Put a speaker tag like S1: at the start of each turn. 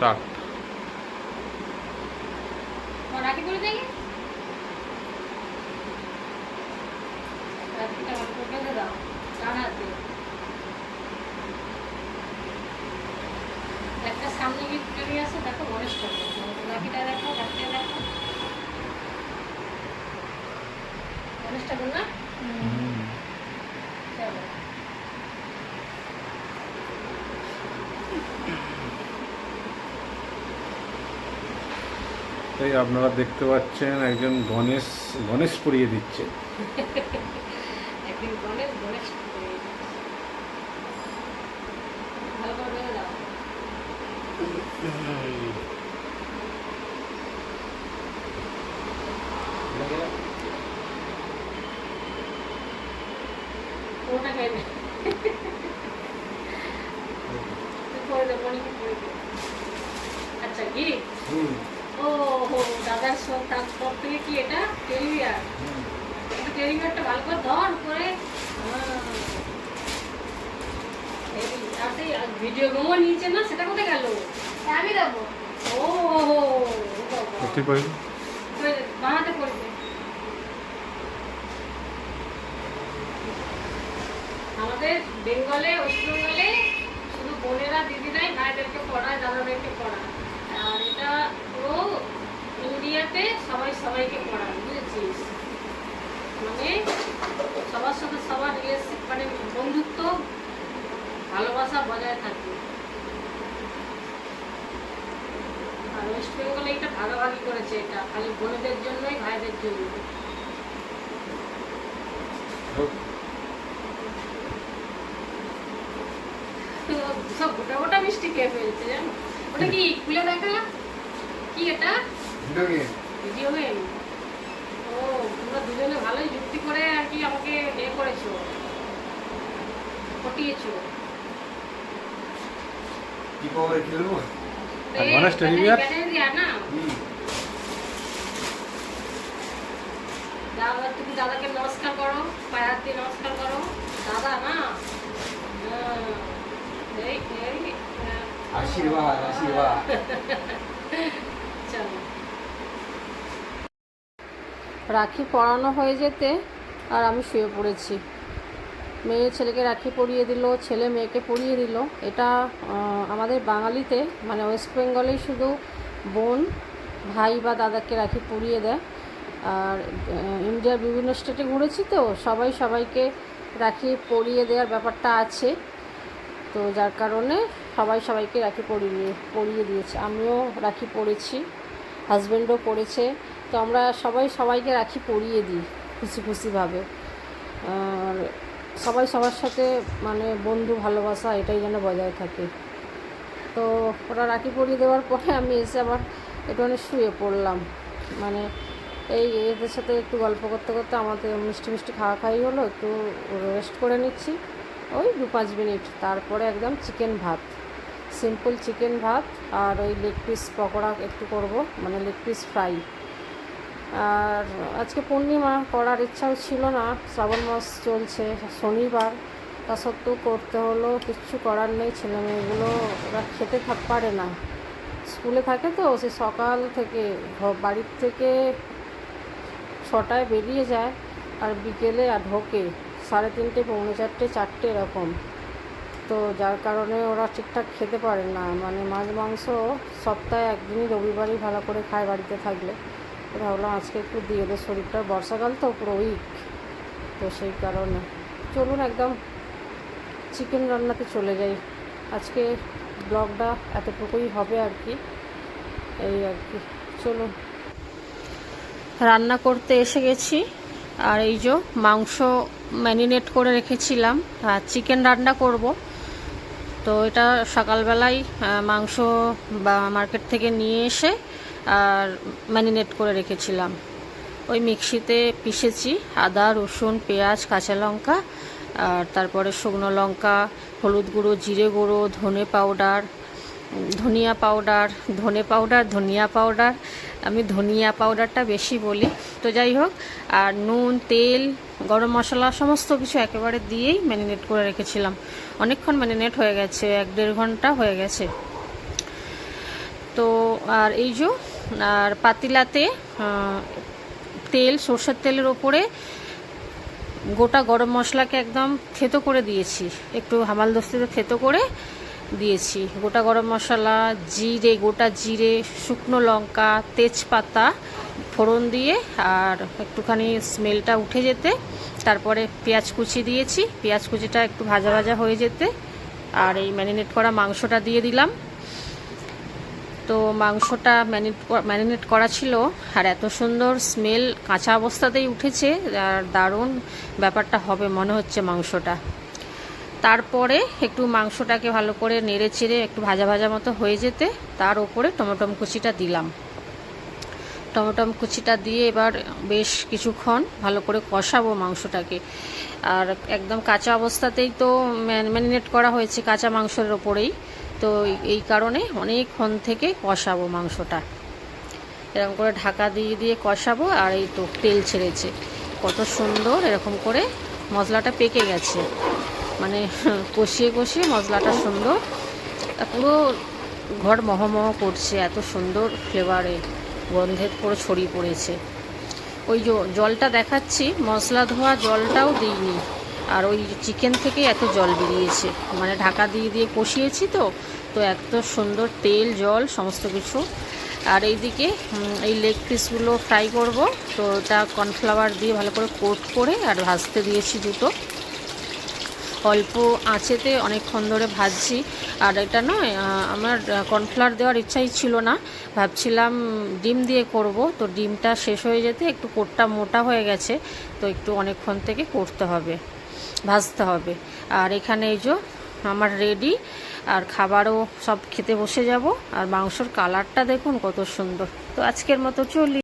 S1: Start
S2: একটা সামনে আসো দেখো গণেশ ঠাকুর রাখিটা দেখো রাখিটা দেখো। গণেশ ঠাকুর না চলো
S1: এই আপনারা দেখতে পাচ্ছেন একজন গণেশ গণেশ পড়িয়ে দিচ্ছে।
S2: একদিন গণেশ গণেশ হয়ে। আচ্ছা দাদার সব থেকে কি এটা টেলিভিয়ার টেলিভিয়ারটা ভালো করে ধর করে আর সেই ভিডিও গেমও নিয়েছে না সেটা কোথায় গেল
S3: আমি দেবো
S2: ও হো হো বাবা।
S1: সত্যি পাই
S2: করে দে, বাঁ হাতে করে দে। আমাদের বেঙ্গলে শুধু বোনেরা দিদিরাই ভাইদেরকে পড়ায় দাদাদেরকে পড়ায় আর এটা পুরো সবাই সবাইকে পড়ায় বুঝেছিস? মানে সবার সাথে সবার রিলেশন মানে বন্ধুত্ব, ভালোবাসা বজায় থাকে আর ওয়েস্ট বেঙ্গলে এটা ভাগাভাগি করেছে এটা, খালি জন্যই, ভাইদের জন্য সব গোটা গোটা মিষ্টি খেয়ে ফেলছে জানো? ওটা কি, খুলে দেখা কি এটা? ভিডিও ও তোমরা দুজনে ভালোই যুক্তি করে আর কি আমাকে এ করেছ। পটিয়েছো।
S4: কি পাওয়ারে খেলব
S1: আর গণেশ
S2: না। দাদা তুমি দাদাকে নমস্কার করো পায়ে হাত দিয়ে নমস্কার করো। দাদা না? হ্যাঁ। এই এই হ্যাঁ।
S4: আশীর্বাদ আশীর্বাদ
S2: চলো রাখি পরানো হয়ে যেতে আর আমি শুয়ে পড়েছি। মেয়ে ছেলেকে রাখি পরিয়ে দিল, ছেলে মেয়েকে পরিয়ে দিল। এটা আমাদের বাঙালিতে মানে ওয়েস্ট বেঙ্গলেই শুধু বোন, ভাই বা দাদাকে রাখি পরিয়ে দেয়। আর ইন্ডিয়ার বিভিন্ন স্টেটে ঘুরেছি তো, সবাই সবাইকে রাখি পরিয়ে দেওয়ার ব্যাপারটা আছে। তো যার কারণে সবাই সবাইকে রাখি পরিয়ে পরিয়ে দিয়েছে। আমিও রাখি পরেছি হাজব্যান্ডও পরেছে। তো আমরা সবাই সবাইকে রাখি, পরিয়ে দিই খুশি খুশিভাবে। আর সবাই সবার সাথে মানে বন্ধু, ভালোবাসা এটাই যেন বজায় থাকে। তো ওরা রাখি পরিয়ে দেওয়ার পরে আমি এসে আবার একটুখানি শুয়ে পড়লাম। মানে এই এদের সাথে একটু গল্প করতে করতে আমাদের মিষ্টি মিষ্টি খাওয়া খাওয়াই হলো, একটু রেস্ট করে নিচ্ছি। ওই দু পাঁচ মিনিট, তারপরে একদম চিকেন ভাত। সিম্পল চিকেন ভাত আর ওই লেগ পিস পকোড়া একটু করব মানে লেগ পিস ফ্রাই আর আজকে পূর্ণিমা করার ইচ্ছাও ছিল না। শ্রাবণ মাস চলছে, শনিবার। তা সত্ত্বেও করতে হলো, কিচ্ছু করার নেই ছেলে মেয়েগুলো ওরা খেতে থাক পারে না। স্কুলে থাকে তো, সে সকাল থেকে বাড়ির থেকে ছটায় বেরিয়ে যায় আর বিকেলে আর ঢোকে। সাড়ে তিনটে, পৌনে চারটে চারটে এরকম। তো যার কারণে ওরা ঠিকঠাক খেতে পারে না। মানে মাছ, মাংস সপ্তাহে একদিনই রবিবারই ভালো করে খায় বাড়িতে থাকলে। তো ভাবলাম আজকে একটু দিয়ে ওদের শরীরটা বর্ষাকাল তো পুরো উইক তো সেই কারণে। চলুন একদম চিকেন রান্নাতে চলে যাই। আজকে ব্লগটা এতটুকুই হবে আর কি। এই আর কি। চলুন। রান্না করতে এসে গেছি। আর এই যে মাংস ম্যারিনেট করে রেখেছিলাম। আর চিকেন রান্না করব। তো এটা সকালবেলায় মাংস বা মার্কেট থেকে নিয়ে এসে আর ম্যারিনেট করে রেখেছিলাম। ওই মিক্সিতে পিষেছি আদা, রসুন, পেঁয়াজ, কাঁচা লঙ্কা, আর তারপরে শুকনো লঙ্কা, হলুদ গুঁড়ো, জিরে গুঁড়ো, ধনে পাউডার, ধনিয়া পাউডার, ধনে পাউডার, ধনিয়া পাউডার। আমি ধনিয়া পাউডারটা বেশি বলি। তো যাই হোক, আর নুন, তেল, গরম মশলা সমস্ত কিছু একেবারে দিয়েই ম্যারিনেট করে রেখেছিলাম। অনেকক্ষণ ম্যারিনেট হয়ে গেছে, এক দেড় ঘণ্টা হয়ে গেছে। তো আর এই যে, আর পাতিলাতে তেল, সর্ষের তেলের ওপরে গোটা গরম মশলাকে একদম থেতো করে দিয়েছি। একটু হামালদস্তিতে থেতো করে দিয়েছি। গোটা গরম মশলা, জিরে, গোটা জিরে, শুকনো লঙ্কা, তেজপাতা ফোড়ন দিয়ে আর একটুখানি স্মেলটা উঠে যেতে, তারপরে পেঁয়াজ কুচি দিয়েছি। পেঁয়াজ কুচিটা একটু ভাজা ভাজা হয়ে যেতে, আর এই ম্যারিনেট করা মাংসটা দিয়ে দিলাম। তো মাংসটা ম্যারিনেট করা ছিল, আর এত সুন্দর স্মেল কাঁচা অবস্থাতেই উঠেছে, আর দারুণ ব্যাপারটা হবে মনে হচ্ছে মাংসটা। তারপরে একটু মাংসটাকে ভালো করে নেড়ে চেড়ে একটু ভাজা ভাজা মতো হয়ে যেতে, তার ওপরে টমেটম কুচিটা দিলাম। টমেটম কুচিটা দিয়ে এবার বেশ কিছুক্ষণ ভালো করে কষাবো মাংসটাকে। আর একদম কাঁচা অবস্থাতেই তো ম্যারিনেট করা হয়েছে কাঁচা মাংসের ওপরেই। তো এই- কারণে অনেকক্ষণ থেকে কষাবো মাংসটা। এরকম করে ঢাকা দিয়ে দিয়ে কষাবো আর এই তো তেল ছেড়েছে। কত সুন্দর এরকম করে মশলাটা পেকে গেছে। মানে কষিয়ে কষিয়ে মশলাটা সুন্দর। পুরো ঘর মহমহ করছে, এত সুন্দর ফ্লেভারে, গন্ধের পুরো ছড়িয়ে পড়েছে। ওই জলটা দেখাচ্ছি, মশলা ধোয়া জলটাও দিইনি। আর ওই চিকেন থেকে এত জল বেরিয়েছে। মানে ঢাকা দিয়ে দিয়ে কষিয়েছি তো তো এত সুন্দর তেল, জল, সমস্ত কিছু। আর এইদিকে এই লেগ পিসগুলো ফ্রাই করব। তো ওটা কর্নফ্লাওয়ার দিয়ে ভালো করে কোট করে আর ভাজতে দিয়েছি দুটো। অল্প আঁচেতে অনেকক্ষণ ধরে ভাজছি। আর এটা নয় আমার কর্নফ্লাওয়ার দেওয়ার ইচ্ছাই ছিল না। ভাবছিলাম ডিম দিয়ে করব। তো ডিমটা শেষ হয়ে যেতে একটু কোটটা মোটা হয়ে গেছে। তো একটু অনেকক্ষণ থেকে করতে হবে। ভাজতে হবে। আর এখানে এই যে আমার রেডি আর খাবারও সব খেতে বসে যাব। আর মাংসর কালারটা দেখুন কত সুন্দর। তো আজকের মতো চলি।